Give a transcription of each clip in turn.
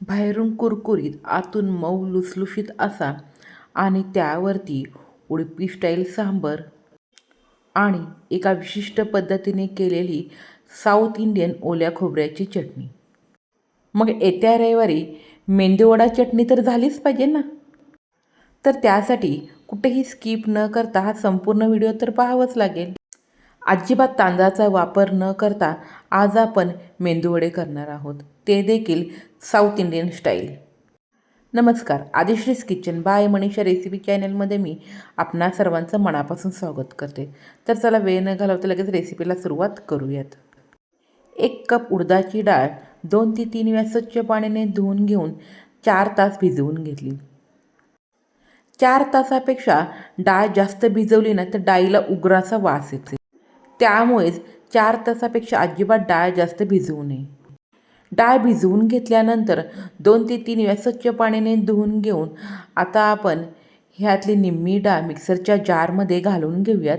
बाहेरून कुरकुरीत आतून मऊ लुसलुशीत असा आणि त्यावरती उडपी स्टाईल सांबर आणि एका विशिष्ट पद्धतीने केलेली साऊथ इंडियन ओल्या खोबऱ्याची चटणी. मग येत्या रविवारी मेंदूवडा चटणी तर झालीच पाहिजे ना? तर त्यासाठी कुठेही स्किप न करता हा संपूर्ण व्हिडिओ तर पाहावाच लागेल. अजिबात तांदळाचा वापर न करता आज आपण मेंदूवडे करणार आहोत. ते देखील साऊथ इंडियन स्टाईल. नमस्कार. Aadishree's kitchen by Manisha recipe चॅनलमध्ये मी आपणा सर्वांचं मनापासून स्वागत करते. तर चला वेळ न घालवता लगेच रेसिपीला सुरुवात करूयात. एक कप उडदाची डाळ दोन ते तीन वेळा स्वच्छ पाण्याने धुवून घेऊन चार तास भिजवून घेतली. चार तासापेक्षा डाळ जास्त भिजवली ना तर डाळीला उग्राचा वास येते. त्यामुळेच चार तासापेक्षा अजिबात डाळ जास्त भिजवू नये. डाळ भिजवून घेतल्यानंतर दोन ते तीन वेळा स्वच्छ पाण्याने धुवून घेऊन आता आपण ह्यातली निम्मी डाळ मिक्सरच्या जारमध्ये घालून घेऊयात.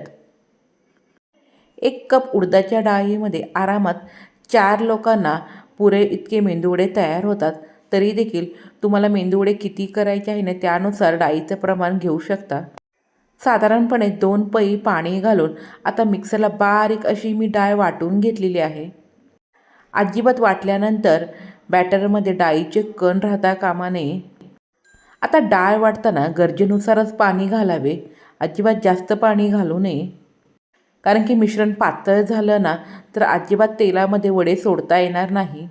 एक कप उडदाच्या डाळीमध्ये आरामात चार लोकांना पुरे इतके मेंदूवडे तयार होतात तरी देखील तुम्हाला मेंदूवडे किती करायचे आहे ना त्यानुसार डाळीचं प्रमाण घेऊ शकता. साधारणपणे दोन पई पाणी घालून आता मिक्सरला बारीक अशी मी डाळ वाटून घेतलेली आहे. अजिबात वाटल्यानंतर बॅटरमध्ये डाळीचे कण राहता कामा नये आता डाळ वाटताना गरजेनुसारच पाणी घालावे. अजिबात जास्त पाणी घालू नये. कारण की मिश्रण पातळ झालं ना तर अजिबात तेलामध्ये वडे सोडता येणार नाही.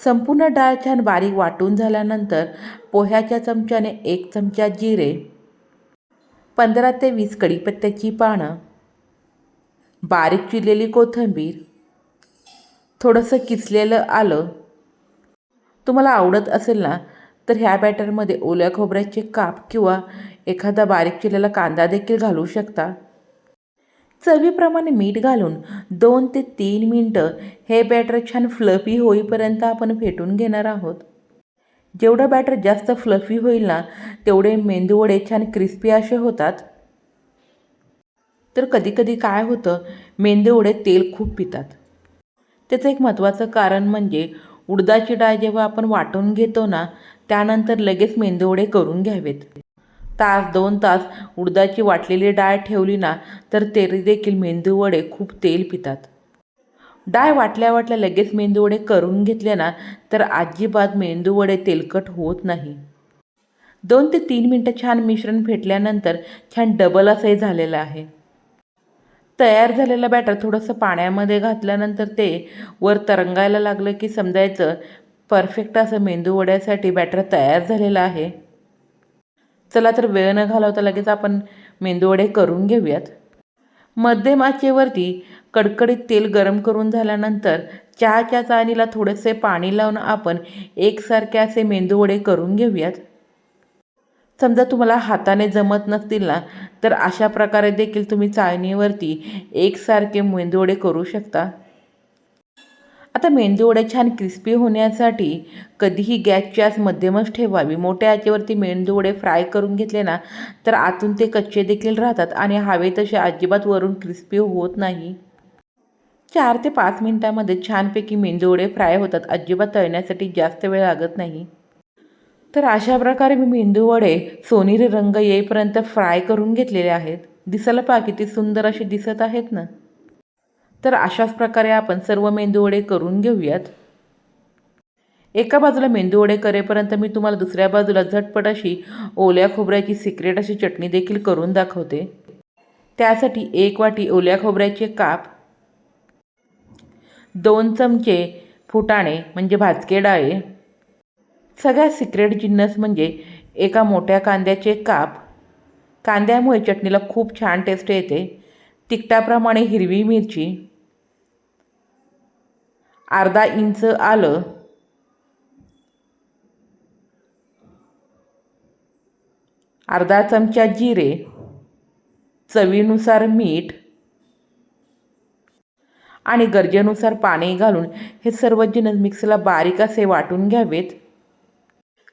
संपूर्ण डाळ छान बारीक वाटून झाल्यानंतर पोह्याच्या चमच्याने एक चमचा जिरे पंधरा ते वीस कढीपत्त्याची पानं बारीक चिरलेली कोथिंबीर थोडंसं किसलेलं आलं. तुम्हाला आवडत असेल ना तर ह्या बॅटरमध्ये ओल्या खोबऱ्याचे काप किंवा एखादा बारीक चिरलेला कांदा देखील घालू शकता. चवीप्रमाणे मीठ घालून दोन ते तीन मिनटं हे बॅटर छान फ्लफी होईपर्यंत आपण फेटून घेणार आहोत. जेवढं बॅटर जास्त फ्लफी होईल ना तेवढे मेंदूवडे छान क्रिस्पी असे होतात. तर कधीकधी काय होतं मेंदूवडे तेल खूप पितात. त्याचं एक महत्त्वाचं कारण म्हणजे उडदाची डाळ जेव्हा आपण वाटून घेतो ना त्यानंतर लगेच मेंदूवडे करून घ्यावेत. तास दोन तास उडदाची वाटलेली डाळ ठेवली ना तर तेरी देखील मेंदूवडे खूप तेल पितात. डाळ वाटल्या वाटल्या लगेच मेंदूवडे करून घेतले ना तर अजिबात मेंदूवडे तेलकट होत नाही. दोन ते तीन मिनटं छान मिश्रण फेटल्यानंतर छान डबल असंही झालेलं आहे. तयार झालेलं बॅटर थोडंसं पाण्यामध्ये घातल्यानंतर ते वर तरंगायला लागलं की समजायचं परफेक्ट असं मेंदू वड्यासाठी बॅटर तयार झालेलं आहे. चला तर वेळ न घालवता लगेच आपण मेंदूवडे करून घेऊयात. मध्यम आचेवरती कडकडीत तेल गरम करून झाल्यानंतर चहाच्या चाळणीला थोडेसे पाणी लावून आपण एकसारखे असे मेंदूवडे करून घेऊयात. समजा तुम्हाला हाताने जमत नसतील ना तर अशा प्रकारे देखील तुम्ही चाळणीवरती एकसारखे मेंदूवडे करू शकता. आता मेंदूवडे छान क्रिस्पी होण्यासाठी कधीही गॅसची आज मध्यमच ठेवावी. मोठ्या आचेवरती मेंदूवडे फ्राय करून घेतले ना तर आतून ते कच्चे देखील राहतात आणि हवे तसे अजिबात वरून क्रिस्पी होत नाही. चार ते पाच मिनटामध्ये छानपैकी मेंदूवडे फ्राय होतात. अजिबात तळण्यासाठी जास्त वेळ लागत नाही. तर अशा प्रकारे मी मेंदूवडे सोनेरी रंग येईपर्यंत फ्राय करून घेतलेले आहेत. दिसायला पहा किती सुंदर असे दिसत आहेत ना? तर अशाच प्रकारे आपण सर्व मेंदूवडे करून घेऊयात. एका बाजूला मेंदूवडे करेपर्यंत मी तुम्हाला दुसऱ्या बाजूला झटपट अशी ओल्या खोबऱ्याची सिक्रेट अशी चटणी देखील करून दाखवते. त्यासाठी एक वाटी ओल्या खोबऱ्याचे काप दोन चमचे फुटाणे म्हणजे भाजके डाळे सगळ्यात सिक्रेट जिन्नस म्हणजे एका मोठ्या कांद्याचे काप. कांद्यामुळे चटणीला खूप छान टेस्ट येते. तिखटाप्रमाणे हिरवी मिरची अर्धा इंच आलं. अर्धा चमचा जिरे चवीनुसार मीठ आणि गरजेनुसार पाणी घालून हे सर्व जिनस मिक्सरला बारीक असे वाटून घ्यावेत.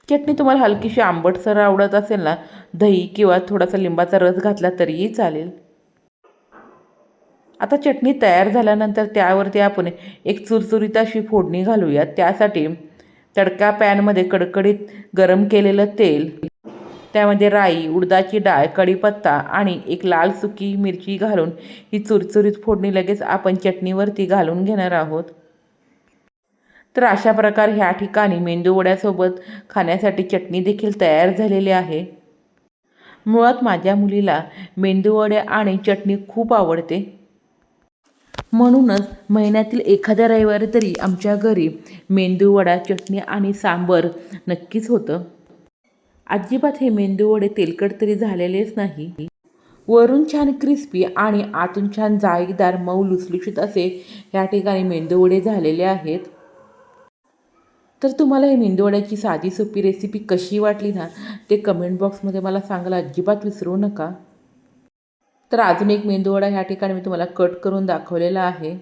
चटणी तुम्हाला हलकीशी आंबटसर आवडत असेल ना दही किंवा थोडासा लिंबाचा रस घातला तरीही चालेल. आता चटणी तयार झाल्यानंतर त्यावरती आपण एक चुरचुरीत अशी फोडणी घालूयात. त्यासाठी तडका पॅनमध्ये कडकडीत गरम केलेलं तेल त्यामध्ये राई उडदाची डाळ कढीपत्ता आणि एक लाल सुकी मिरची घालून ही चुरचुरीत फोडणी लगेच आपण चटणीवरती घालून घेणार आहोत. तर अशा प्रकारे ह्या ठिकाणी मेंदूवड्यासोबत खाण्यासाठी चटणी देखील तयार झालेली आहे. मुळात माझ्या मुलीला मेंदूवडे आणि चटणी खूप आवडते. म्हणूनच महिन्यातील एखाद्या रविवारी तरी आमच्या घरी मेंदूवडा चटणी आणि सांबर नक्कीच होतं. अजिबात हे मेंदूवडे तेलकट तरी झालेलेच नाही. वरून छान क्रिस्पी आणि आतून छान जाळीदार मऊ लुसलुशीत असे ह्या ठिकाणी मेंदूवडे झालेले आहेत. तर तुम्हाला हे मेंदूवड्याची साधी सोपी रेसिपी कशी वाटली ना ते कमेंट बॉक्समध्ये मला सांगायला अजिबात विसरू नका. तर अजून एक मेंदूवडा ह्या ठिकाणी मी तुम्हाला कट करून दाखवलेला आहे.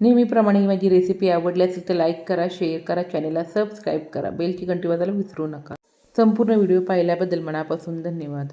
नेहमीप्रमाणे ही माझी रेसिपी आवडली असेल तर लाईक करा शेअर करा चॅनेलला सबस्क्राईब करा. बेलची घंटी वाजायला विसरू नका. संपूर्ण व्हिडिओ पाहिल्याबद्दल मनापासून धन्यवाद.